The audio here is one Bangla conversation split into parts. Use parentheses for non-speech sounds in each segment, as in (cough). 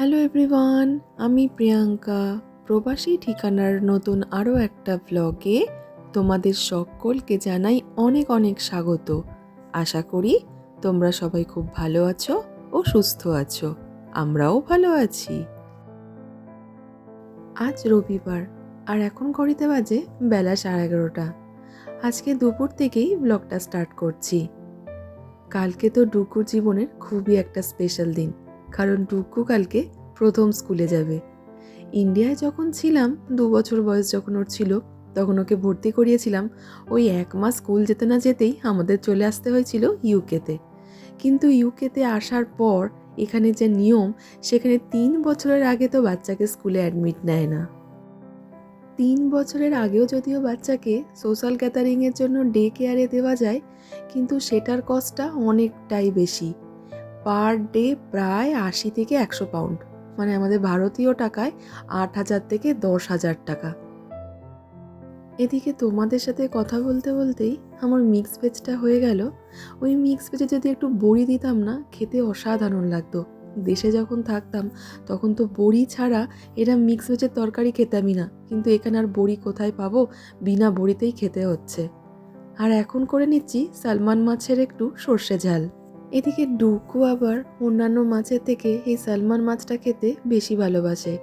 হ্যালো এভরিওয়ান আমি প্রিয়াঙ্কা। প্রবাসী ঠিকানার নতুন আরও একটা ব্লগে তোমাদের সকলকে জানাই অনেক অনেক স্বাগত। আশা করি তোমরা সবাই খুব ভালো আছো ও সুস্থ আছো। আমরাও ভালো আছি। আজ রবিবার, আর এখন ঘড়িতে বাজে বেলা সাড়ে এগারোটা। আজকে দুপুর থেকেই ব্লগটা স্টার্ট করছি। কালকে তো ডুকুর জীবনের খুবই একটা স্পেশাল দিন। কারণ টুকু কালকে প্রথম স্কুলে যাবে। ইন্ডিয়ায় যখন ছিলাম, দু বছর বয়স যখন ওর ছিল, তখন ওকে ভর্তি করিয়েছিলাম। ওই এক মাস স্কুল যেতে না যেতেই আমাদের চলে আসতে হয়েছিল ইউকেতে। কিন্তু ইউকেতে আসার পর এখানে যে নিয়ম, সেখানে তিন বছরের আগে তো বাচ্চাকে স্কুলে অ্যাডমিট নেয় না। তিন বছরের আগেও যদিও বাচ্চাকে সোশ্যাল গ্যাদারিংয়ের জন্য ডে কেয়ারে দেওয়া যায়, কিন্তু সেটার কস্টটা অনেকটাই বেশি। পার ডে প্রায় আশি থেকে একশো পাউন্ড। মানে আমাদের ভারতীয় টাকায় আট হাজার থেকে দশ হাজার টাকা। এদিকে তোমাদের সাথে কথা বলতে বলতেই আমার মিক্স ভেজটা হয়ে গেল। ওই মিক্স ভেজে যদি একটু বড়ি দিতাম না, খেতে অসাধারণ লাগতো। দেশে যখন থাকতাম, তখন তো বড়ি ছাড়া এরা মিক্স ভেজের তরকারি খেতামই না। কিন্তু এখানে আর বড়ি কোথায় পাবো? বিনা বড়িতেই খেতে হচ্ছে। আর এখন করে নিচ্ছি সালমান মাছের একটু সর্ষে ঝাল। এদিকে ডুকু আবার অন্যান্য মাছের থেকে এই সালমান মাছটা খেতে বেশি ভালোবাসে।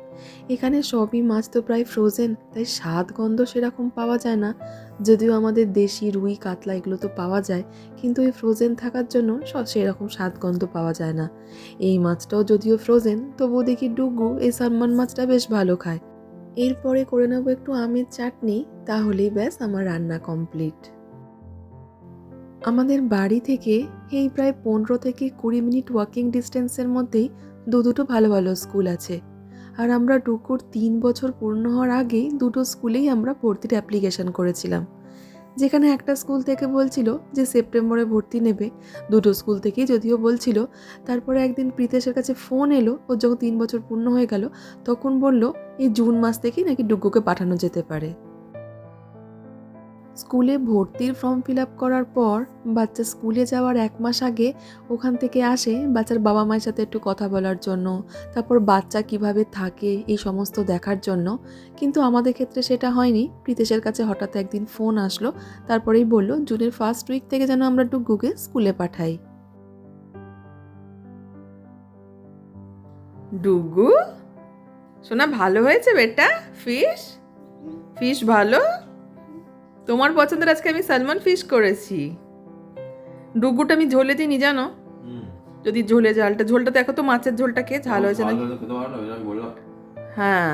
এখানে সবই মাছ তো প্রায় ফ্রোজেন তাই স্বাদ, গন্ধ সেরকম পাওয়া যায় না। যদিও আমাদের দেশি রুই, কাতলা এগুলো তো পাওয়া যায়, কিন্তু এই ফ্রোজেন থাকার জন্য সেরকম স্বাদ, গন্ধ পাওয়া যায় না। এই মাছটাও যদিও ফ্রোজেন তবুও দেখি ডুগু এই সালমান মাছটা বেশ ভালো খায়। এরপরে করে নেব একটু আমের চাটনি, তাহলেই ব্যাস আমার রান্না কমপ্লিট আমাদের বাড়ি থেকে এই প্রায় পনেরো থেকে কুড়ি মিনিট ওয়াকিং ডিস্টেন্সের মধ্যেই দু দুটো ভালো ভালো স্কুল আছে। আর আমরা ডুকুর তিন বছর পূর্ণ হওয়ার আগেই দুটো স্কুলেই আমরা ভর্তির অ্যাপ্লিকেশন করেছিলাম। যেখানে একটা স্কুল থেকে বলছিল যে সেপ্টেম্বরে ভর্তি নেবে, দুটো স্কুল থেকেই যদিও বলছিল। তারপরে একদিন প্রীতেশের কাছে ফোন এলো ওর যখন তিন বছর পূর্ণ হয়ে গেল, তখন বলল, এই জুন মাস থেকেই নাকি ডুগুকে পাঠানো যেতে পারে। স্কুলে ভর্তির ফর্ম ফিল আপ করার পর বাচ্চা স্কুলে যাওয়ার এক মাস আগে ওখান থেকে আসে বাচ্চার বাবা মায়ের সাথে একটু কথা বলার জন্য, তারপর বাচ্চা কীভাবে থাকে এই সমস্ত দেখার জন্য। কিন্তু আমাদের ক্ষেত্রে সেটা হয়নি। প্রীতেশের কাছে হঠাৎ একদিন ফোন আসলো, তারপরেই বলল, জুনের ফার্স্ট উইক থেকে যেন আমরা ডুগুকে স্কুলে পাঠাই। ডুগু? শোনা, ভালো হয়েছে বেটা? ফিশ ফিশ ভালো? তোমার পছন্দের আজকে আমি সালমান ফিশ করেছি। ডুগুটা আমি ঝোলে দিইনি জানো? যদি ঝোলে ঝালটা ঝোলটা দেখো তো মাছের ঝোলটা কে ঝাল হয়েছে নাকি? না হ্যাঁ।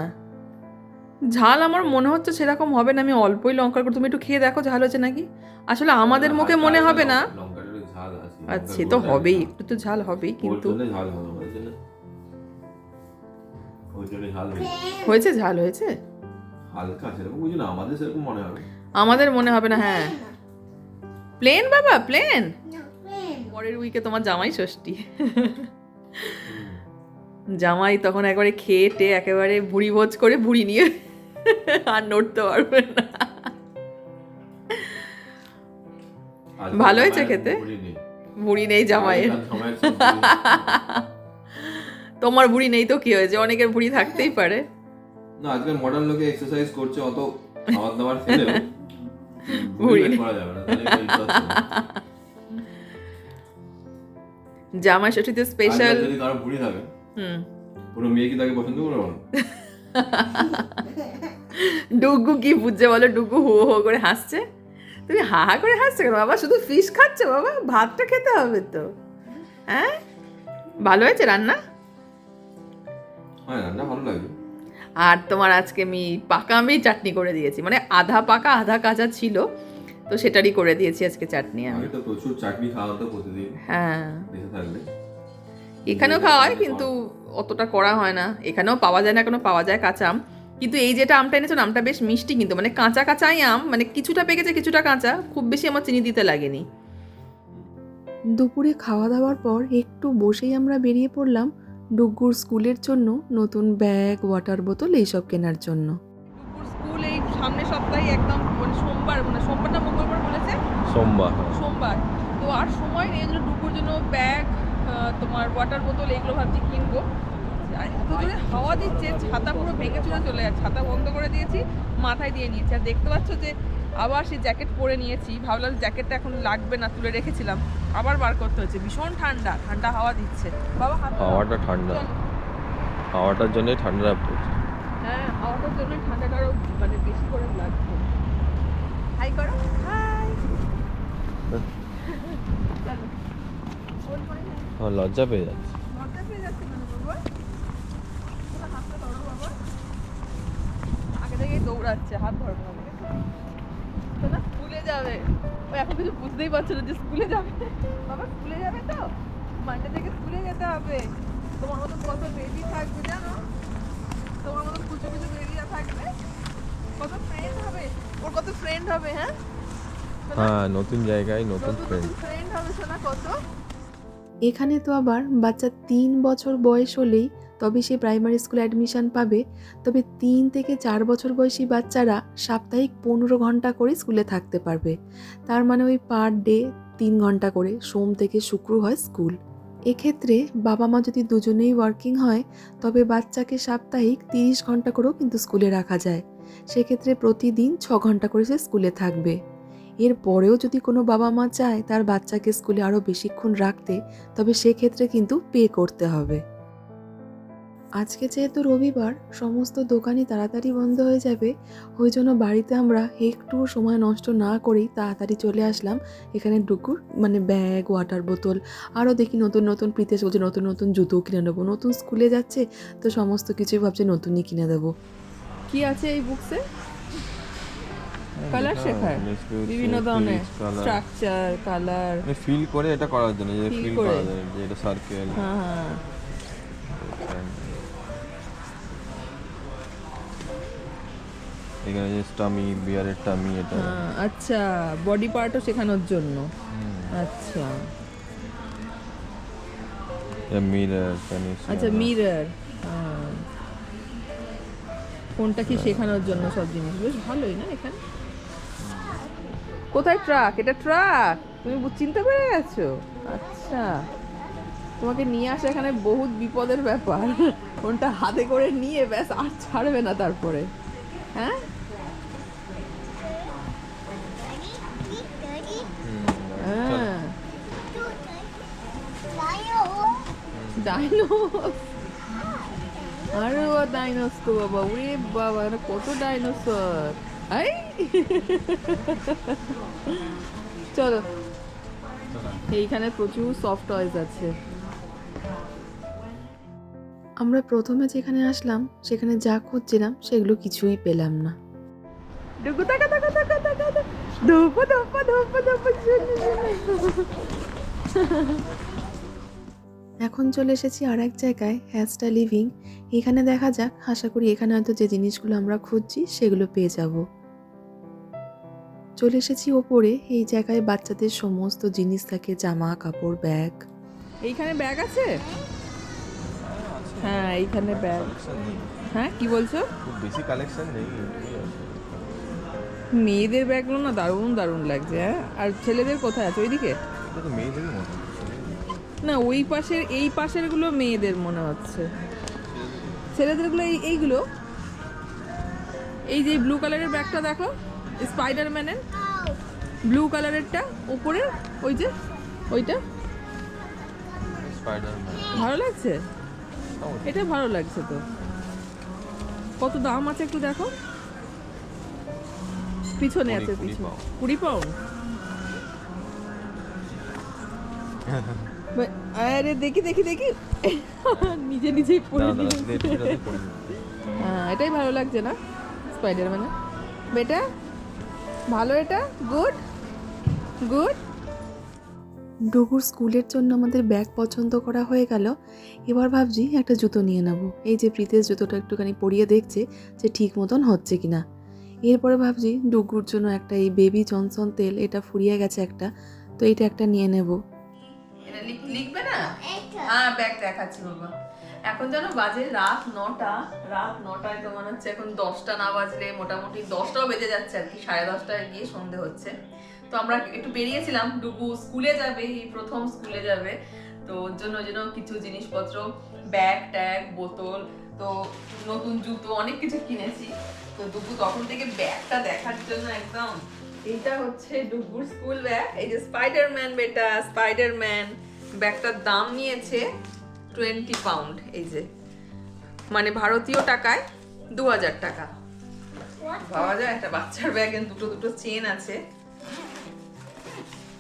ঝাল আমার মনে হচ্ছে সেরকম হবে না আমি অল্পই লঙ্কা করে তুমি একটু খেয়ে দেখো ঝাল হয়েছে নাকি? আসলে আমাদের মুখে মনে হবে না। আচ্ছা তো হবেই একটু তো ঝাল হবেই কিন্তু। হয়েছে। ঝাল হয়েছে? হালকা সেরকম বুঝি না আমাদের সেরকম মনে হবে। আমাদের মনে হবে না হ্যাঁ। প্লেন বাবা প্লেন। পরের উইকে তোমার জামাই ষষ্ঠী। জামাই তখন একবারে খেয়ে টে একেবারে ভুড়ি ভোজ করে ভুড়ি নিয়ে আর নড়তে পারবে না। ভালো হয়েছে খেতে? বুড়ি নেই। ভুড়ি নেই জামাইয়ের। তোমার ভুড়ি নেই তো কি হয়েছে? অনেকের ভুড়ি থাকতেই পারে। না আজকাল মডার্ন লোকে এক্সারসাইজ করছে অত খাবার দাবার খেলেও। জামাই ষষ্ঠীতে স্পেশাল যদি কারও বুড়ি থাকে হুম পুরো মেয়ে কি তাকে পছন্দ করবে ডুগু কি বুঝছে বলো ডুগু হো হো করে হাসছে তুমি হা হা করে হাসছো কেন বাবা শুধু ফিশ খাচ্ছে বাবা ভাতটা খেতে হবে তো হ্যাঁ ভালো হয়েছে রান্না হ্যাঁ রান্না ভালো লাগবে আর তোমার আজকে আমি পাকা আমি চাটনি করে দিয়েছি। মানে আধা পাকা আধা কাঁচা ছিল তো সেটারই করে দিয়েছি আজকে চাটনি আমি। তো প্রচুর চাটনি খাওয়া হতো প্রতিদিন। হ্যাঁ। এখানেও খাওয়া হয় কিন্তু অতটা করা হয় না। এখানেও পাওয়া যায় না কোনো পাওয়া যায় কাঁচা আম। কিন্তু এই যেটা আমটা এনেছো আমটা বেশ মিষ্টি কিন্তু। মানে কাঁচা কাঁচাই আম মানে কিছুটা পেকেছে কিছুটা কাঁচা। খুব বেশি আমার চিনি দিতে লাগেনি। দুপুরে খাওয়া দাওয়ার পর একটু বসেই আমরা বেরিয়ে পড়লাম। ডুগ্গুর স্কুলের জন্য নতুন ব্যাগ ওয়াটার বোতল এইসব কেনার জন্য। ডুগ্গুর স্কুল এই সামনের সপ্তাহে একদম মানে সোমবার মানে সোমবার না মঙ্গলবার বলেছে? সোমবার। সোমবার। তো আর সময় নেই জন্য ডুকুর জন্য ব্যাগ তোমার ওয়াটার বোতল এগুলো ভাবছি কিনবো। লাগছে আর এত জোরে হাওয়া দিচ্ছে ছাতা পুরো ভেঙে চুরে চলে যাচ্ছে ছাতা বন্ধ করে দিয়েছি মাথায় দিয়ে নিয়েছি। আর দেখতে পাচ্ছ যে আবার সেই জ্যাকেট পরে নিয়েছি। ভাবলাম জ্যাকেটটা এখন লাগবে না তুলে রেখেছিলাম। আবার বার করতে হচ্ছে। ভীষণ ঠান্ডা ঠান্ডা হাওয়া দিচ্ছে। বাবা। হাওয়াটা ঠান্ডা। হাওয়াটার জন্যই ঠান্ডা পড়ছে। হ্যাঁ হাওয়াটার জন্য ঠান্ডাটা আরও মানে বেশি করে লাগছে। হাই করো। হাই। লজ্জা পেয়ে যাচ্ছে। লজ্জা পেয়ে যাচ্ছে বাবা। হাতটা ধরো বাবা। আগে থেকেই দৌড়াচ্ছে। হাত ধরো বাবা। তো না স্কুলে যাবে। ও এখন কিছু বুঝতেই পারছ না যে স্কুলে যাবে। বাবা স্কুলে যাবে তো? মানডে থেকে স্কুলে যেতে হবে। তোমার মতো কত বেবি থাকবে জানো? তোমার মতো কুচু কুচু বেবিরা থাকবে। কত ফ্রেন্ড হবে? ওর কত ফ্রেন্ড হবে হ্যাঁ? হ্যাঁ নতুন জায়গায় নতুন নতুন ফ্রেন্ড ফ্রেন্ড হবে শোনা কত? এখানে তো আবার বাচ্চা তিন বছর বয়স হলেই তবে সে প্রাইমারি স্কুলে অ্যাডমিশন পাবে। তবে তিন থেকে চার বছর বয়সী বাচ্চারা সাপ্তাহিক পনেরো ঘণ্টা করে স্কুলে থাকতে পারবে। তার মানে ওই পার ডে তিন ঘণ্টা করে সোম থেকে শুক্র হয় স্কুল। এক্ষেত্রে বাবা মা যদি দুজনেই ওয়ার্কিং হয়, তবে বাচ্চাকে সাপ্তাহিক তিরিশ ঘণ্টা করেও কিন্তু স্কুলে রাখা যায়। সেক্ষেত্রে প্রতিদিন ছ ঘণ্টা করে সে স্কুলে থাকবে। এর পরেও যদি কোনো বাবা মা চায় তার বাচ্চাকে স্কুলে আরও বেশিক্ষণ রাখতে, তবে সেক্ষেত্রে কিন্তু পে করতে হবে। আজকে যেহেতু রবিবার সমস্ত দোকানই তাড়াতাড়ি বন্ধ হয়ে যাবে ওই জন্য বাড়িতে আমরা একটু সময় নষ্ট না করেই তাড়াতাড়ি চলে আসলাম। এখানে ডুকুর মানে ব্যাগ ওয়াটার বোতল আরও দেখি নতুন নতুন প্রীতেশ বলছে নতুন নতুন জুতো কিনে নেব নতুন স্কুলে যাচ্ছে তো সমস্ত কিছুই ভাবছে নতুনই কিনে দেবো। কি আছে এই বুকসে? কালার শেখায় বিভিন্ন ধরনের স্ট্রাকচার কালার ফিল করে এটা করার জন্য যে ফিল করে। করার জন্য যে এটা সার্কেল হ্যাঁ। এখানে যে স্টামি বিয়ারের টামি এটা। হ্যাঁ, আচ্ছা বডি পার্টও শেখানোর জন্য। আচ্ছা। মিরর আচ্ছা মিরর কোনটা কি শেখানোর জন্য সব জিনিস? বেশ ভালোই না এখানে? কোথায় ট্রাক এটা ট্রাক তুমি চিনতে পেরে গেছো আচ্ছা। তোমাকে নিয়ে আসা এখানে বহুত বিপদের ব্যাপার। (laughs) কোনটা হাতে করে নিয়ে ব্যাস আর ছাড়বে না তারপরে। হ্যাঁ হ্যাঁ? ডাইনোস আরে ও ডাইনোস তো বাবা ওরে বাবা কত ডাইনোসর আই চলো এইখানে প্রচুর সফট টয়েস আছে আমরা প্রথমে যেখানে আসলাম সেখানে যা খুঁজছিলাম সেগুলো কিছুই পেলাম না ধূপ ধূপ ধূপ ধূপ এখন চলে এসেছি আর এক জায়গায় হ্যাজটা লিভিং এখানে দেখা যাক আশা করি এখানে হয়তো যে জিনিসগুলো আমরা খুঁজছি সেগুলো পেয়ে যাব। চলে এসেছি ওপরে এই জায়গায় বাচ্চাদের সমস্ত জিনিস থাকে জামা কাপড় ব্যাগ। এইখানে ব্যাগ আছে? হ্যাঁ এইখানে ব্যাগ। হ্যাঁ কি বলছো? খুব বেশি কালেকশন নেই মেয়েদের ব্যাগগুলো না দারুণ দারুণ লাগছে হ্যাঁ? আর ছেলেদের কোথায় আছে? ওইদিকে? এটা তো মেয়েদেরই মতো। না ওই পাশের এই পাশেরগুলো মেয়েদের মনে হচ্ছে। ছেলেদেরগুলো এই এইগুলো। এই যে ব্লু কালারের ব্যাগটা দেখো স্পাইডারম্যানের ব্লু কালারেরটা উপরে ওই যে ওইটা। স্পাইডারম্যান ভালো লাগছে? এটা ভালো লাগছে তো। কত দাম আছে একটু দেখো। পিছনে আছে পিছনে। কুড়ি পাউন্ড? (laughs) আরে দেখি দেখি দেখি। (laughs) নিজে নিজেই পড়ে নি। হ্যাঁ এটাই ভালো লাগছে না? স্পাইডারম্যানে বেটা ভালো এটা? গুড গুড ডুগুর স্কুলের জন্য আমাদের ব্যাগ পছন্দ করা হয়ে গেল। এবার ভাবছি একটা জুতো নিয়ে নেব। এই যে প্রীতেশ জুতোটা একটুখানি পরিয়ে দেখছে যে ঠিক মতন হচ্ছে কিনা। এরপরে ভাবছি ডুগুর জন্য একটা এই বেবি জনসন তেল এটা ফুরিয়ে গেছে একটা। তো এটা একটা নিয়ে নেব। এটা লিখ- লিখবে না? হ্যাঁ ব্যাগ দেখাচ্ছি বাবা। এখন যেন বাজে রাত নটা রাত নটায় তো মনে হচ্ছে এখন দশটা না বাজলে মোটামুটি দশটাও বেজে যাচ্ছে আর কি সাড়ে দশটায় গিয়ে সন্ধে হচ্ছে। তো আমরা একটু বেরিয়েছিলাম ডুবু স্কুলে যাবে প্রথম স্কুলে যাবে। তো ওর জন্য জন্য কিছু জিনিসপত্র ব্যাগ ট্যাগ বোতল তো নতুন জুতো অনেক কিছু কিনেছি। তো ডুগু তখন থেকে ব্যাগটা দেখার জন্য একদম এইটা হচ্ছে ডুগুর স্কুল ব্যাগ এই যে স্পাইডারম্যান বেটা স্পাইডারম্যান ব্যাগটার দাম নিয়েছে টোয়েন্টি পাউন্ড এই যে। মানে ভারতীয় টাকায় দু হাজার টাকা পাওয়া যায় একটা বাচ্চার ব্যাগে দুটো দুটো চেন আছে।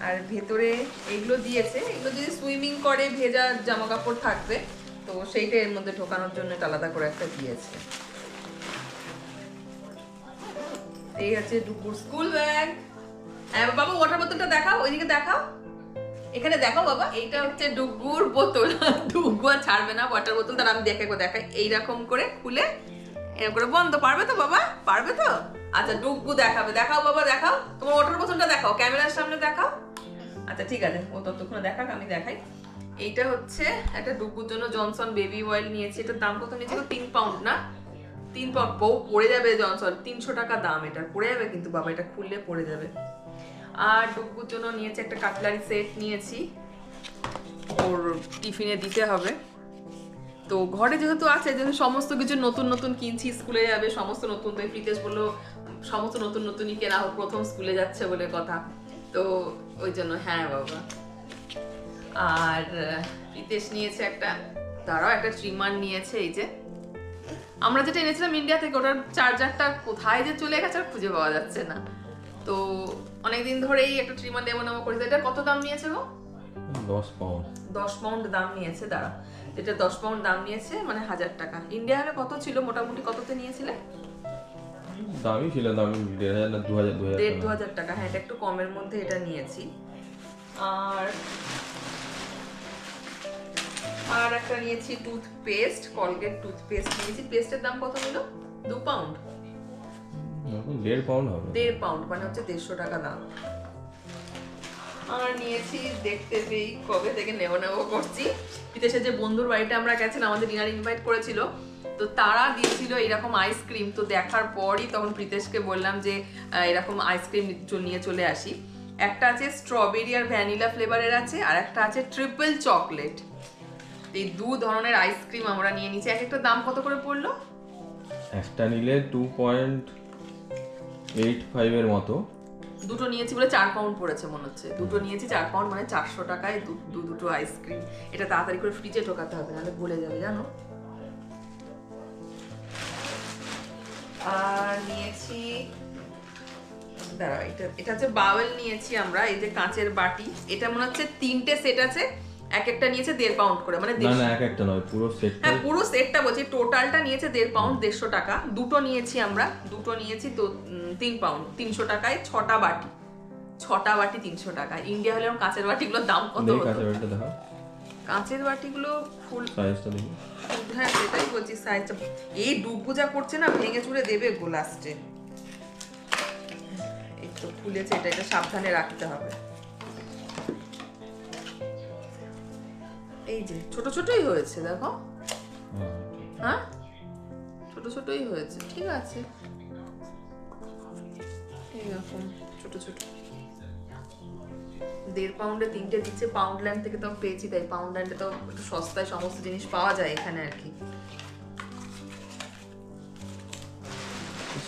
আর ভেতরে এগুলো দিয়েছে। এগুলো যদি সুইমিং করে ভেজা জামা কাপড় থাকবে তো সেইটা এর মধ্যে ঢোকানোর জন্য এটা আলাদা করে একটা দিয়েছে। এই আছে ডুকুর স্কুল ব্যাগ। হ্যাঁ বাবা ওয়াটার বোতলটা দেখাও, ওইদিকে দেখাও। এখানে দেখো বাবা। এইটা হচ্ছে ডুগুর বোতল। ডুগু আর ছাড়বে না ওয়াটার বোতল তার আমি দেখে দেখাই। এইরকম করে খুলে, এরকম করে বন্ধ। পারবে তো, বাবা? পারবে তো? আচ্ছা ডুগু দেখাবে। দেখাও, বাবা, দেখাও। তোমার ওয়াটার বোতলটা দেখাও। ক্যামেরার সামনে দেখাও। আচ্ছা ঠিক আছে। ও ততক্ষণ দেখাক, আমি দেখাই। এইটা হচ্ছে একটা ডুগুর জন্য জনসন বেবি অয়েল নিয়েছি। এটার দাম কত নিয়েছিল তিন পাউন্ড না? তিন বউ পড়ে যাবে জনসন তিনশো টাকা দাম এটা। পড়ে যাবে কিন্তু বাবা, এটা খুললে পড়ে যাবে। আর ডুগুর জন্য নিয়েছি একটা কাটলারি সেট নিয়েছি। ওর টিফিনে দিতে হবে। তো ঘরে যেহেতু আছে, যেহেতু সমস্ত কিছু নতুন নতুন কিনছি, স্কুলে যাবে, সমস্ত নতুন, তো প্রীতেশ বলল, সমস্ত নতুন নতুনই কেনা হোক, প্রথম স্কুলে যাচ্ছে বলে কথা। তো ওই জন্য হ্যাঁ বাবা। আর প্রীতেশ নিয়েছে একটা তারাও একটা ট্রিমার নিয়েছে, এই যে। আমরা যেটা এনেছিলাম ইন্ডিয়া থেকে ওটার চার্জারটা কোথায় যে চলে গেছে আর খুঁজে পাওয়া যাচ্ছে না। তো অনেকদিন ধরেই একটা ট্রিমার নেব নেব করেছে। এটা কত দাম নিয়েছে গো? দশ পাউন্ড দশ পাউন্ড দাম নিয়েছে দাঁড়া। এটা দশ পাউন্ড দাম নিয়েছে মানে হাজার টাকা। ইন্ডিয়া হলে কত ছিল? মোটামুটি কততে নিয়েছিলে? দামই ছিল দামি দেড় হাজার না দু হাজার দু হাজার টাকা। হ্যাঁ এটা একটু কমের মধ্যে এটা নিয়েছি। আর আর একটা নিয়েছি টুথপেস্ট কলগেট টুথপেস্ট নিয়েছি। পেস্টের দাম কত হলো দু পাউন্ড দেড় পাউন্ড হবে। দেড় পাউন্ড মানে হচ্ছে দেড়শো টাকা দাম। আর নিয়েছি দেখতে পেয়ে কবে থেকে নেব নেব করছি। বিদেশে যে বন্ধুর বাড়িতে আমরা গেছিলাম আমাদের ডিনার ইনভাইট করেছিল। তো তারা দিয়েছিল এরকম আইসক্রিম তো দেখার পরই তখন প্রীতেশকে বললাম যে এরকম আইসক্রিম নিয়ে চলে আসি। একটা আছে স্ট্রবেরি আর ভ্যানিলা ফ্লেভারের আছে আর একটা আছে ট্রিপল চকলেট এই দু ধরনের আইসক্রিম আমরা নিয়ে নিয়েছি। এক একটা দাম কত করে পড়ল? একটা নিলে টু পয়েন্ট এইট ফাইভের মতো। দুটো নিয়েছি বলে চার পাউন্ড পড়েছে মনে হচ্ছে। দুটো নিয়েছি চার পাউন্ড মানে চারশো টাকায় দু- দুটো আইসক্রিম এটা তাড়াতাড়ি করে ফ্রিজে ঢোকাতে হবে নাহলে গলে যাবে জানো? আর নিয়েছি দাঁড়াও এটা এটা হচ্ছে বাওয়েল নিয়েছি আমরা এই যে কাঁচের বাটি এটা মনে হচ্ছে তিনটে সেট আছে। এক একটা নিয়েছে দেড় পাউন্ড করে মানে না না এক একটা নয় পুরো সেটটা হ্যাঁ পুরো সেটটা বলছি টোটালটা নিয়েছে দেড় পাউন্ড দেড়শো টাকা দুটো নিয়েছি আমরা দুটো নিয়েছি তো তিন পাউন্ড তিনশো টাকায় ছটা বাটি ছটা বাটি তিনশো টাকা। ইন্ডিয়া হলে কাঁচের বাটিগুলোর দাম কত কাঁচের বাটিগুলো ফুল সাইজটা দেখি। হ্যাঁ সেটাই বলছি সাইজ এই ডুবু করছে না ভেঙে চুরে দেবে গো লাস্টে এই তো খুলেছে এটা এটা সাবধানে রাখতে হবে। এই যে ছোট ছোটই হয়েছে দেখো। হ্যাঁ, ছোট ছোটই হয়েছে ঠিক আছে। এইরকম ছোট ছোট। দেড় পাউন্ডে তিনটে দিচ্ছে পাউন্ড ল্যান্ড থেকে তো পেয়েছি তাই পাউন্ড ল্যান্ডে তো একটু সস্তায় সমস্ত জিনিস পাওয়া যায় এখানে আর কি।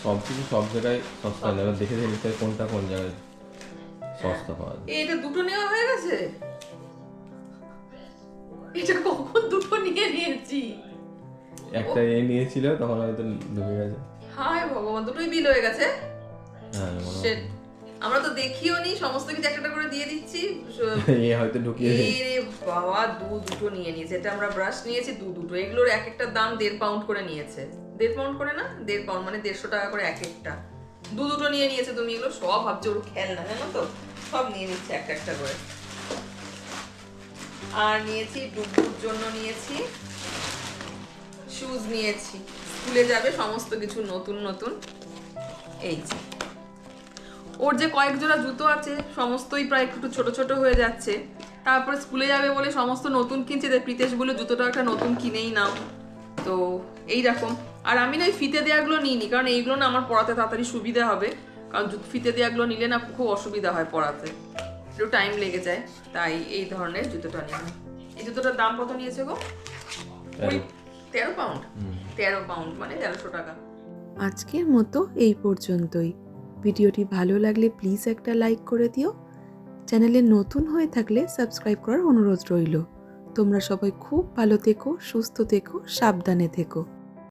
সব কিছু সব জায়গায় সস্তা এবার দেখে দেখে কোনটা কোন জায়গায় সস্তা পাওয়া যায়। এটা দুটো নেওয়া হয়ে গেছে? এটা কখন দুটো নিয়ে নিয়েছি? একটা এ নিয়েছিল তখন হয়তো ঢুকে গেছে। হায় ভগবান দুটোই বিল হয়ে গেছে? হ্যাঁ. আমরা তো দেখিও নি সমস্ত কিছু একটা করে দিয়ে দিচ্ছি। এ হয়তো ঢুকিয়ে। রে বাবা দু দুটো নিয়ে নিয়েছে। এটা আমরা ব্রাশ নিয়েছি দু দুটো। এগুলোর এক একটা দাম দেড় পাউন্ড করে নিয়েছে। দেড় পাউন্ড করে না? দেড় পাউন্ড মানে দেড়শো টাকা করে এক একটা। দু দুটো নিয়ে নিয়েছে তুমি এগুলো সব ভাবছ ওর খেলনা জানো তো? সব নিয়ে নিচ্ছে একটা একটা করে। আর নিয়েছি ডুবুর জন্য নিয়েছি। শুজ নিয়েছি। স্কুলে যাবে, সমস্ত কিছু নতুন নতুন। এই যে। ওর যে কয়েক জোড়া জুতো আছে, সমস্তই প্রায় একটু ছোট ছোট হয়ে যাচ্ছে। তারপরে স্কুলে যাবে বলে সমস্ত নতুন কিনছে তাই প্রীতেশ বলে জুতোটা একটা নতুন কিনেই নাও। তো, এই রকম আর আমি না ওই ফিতে দেওয়াগুলো নিইনি, কারণ এইগুলো না আমার পড়াতে তাড়াতাড়ি সুবিধা হবে। কারণ ফিতে দেওয়াগুলো নিলে না খুব অসুবিধা হয় পড়াতে একটু টাইম লেগে যায় তাই এই ধরনের জুতোটা নিলাম এই জুতোটার দাম কত নিয়েছে গো? তেরো। পাউন্ড তেরো পাউন্ড মানে তেরোশো টাকা। আজকের মতো এই পর্যন্তই। ভিডিওটি ভালো লাগলে প্লিজ একটা লাইক করে দিও। চ্যানেলে নতুন হয়ে থাকলে সাবস্ক্রাইব করার অনুরোধ রইল। তোমরা সবাই খুব ভালো থেকো সুস্থ থেকো সাবধানে থেকো।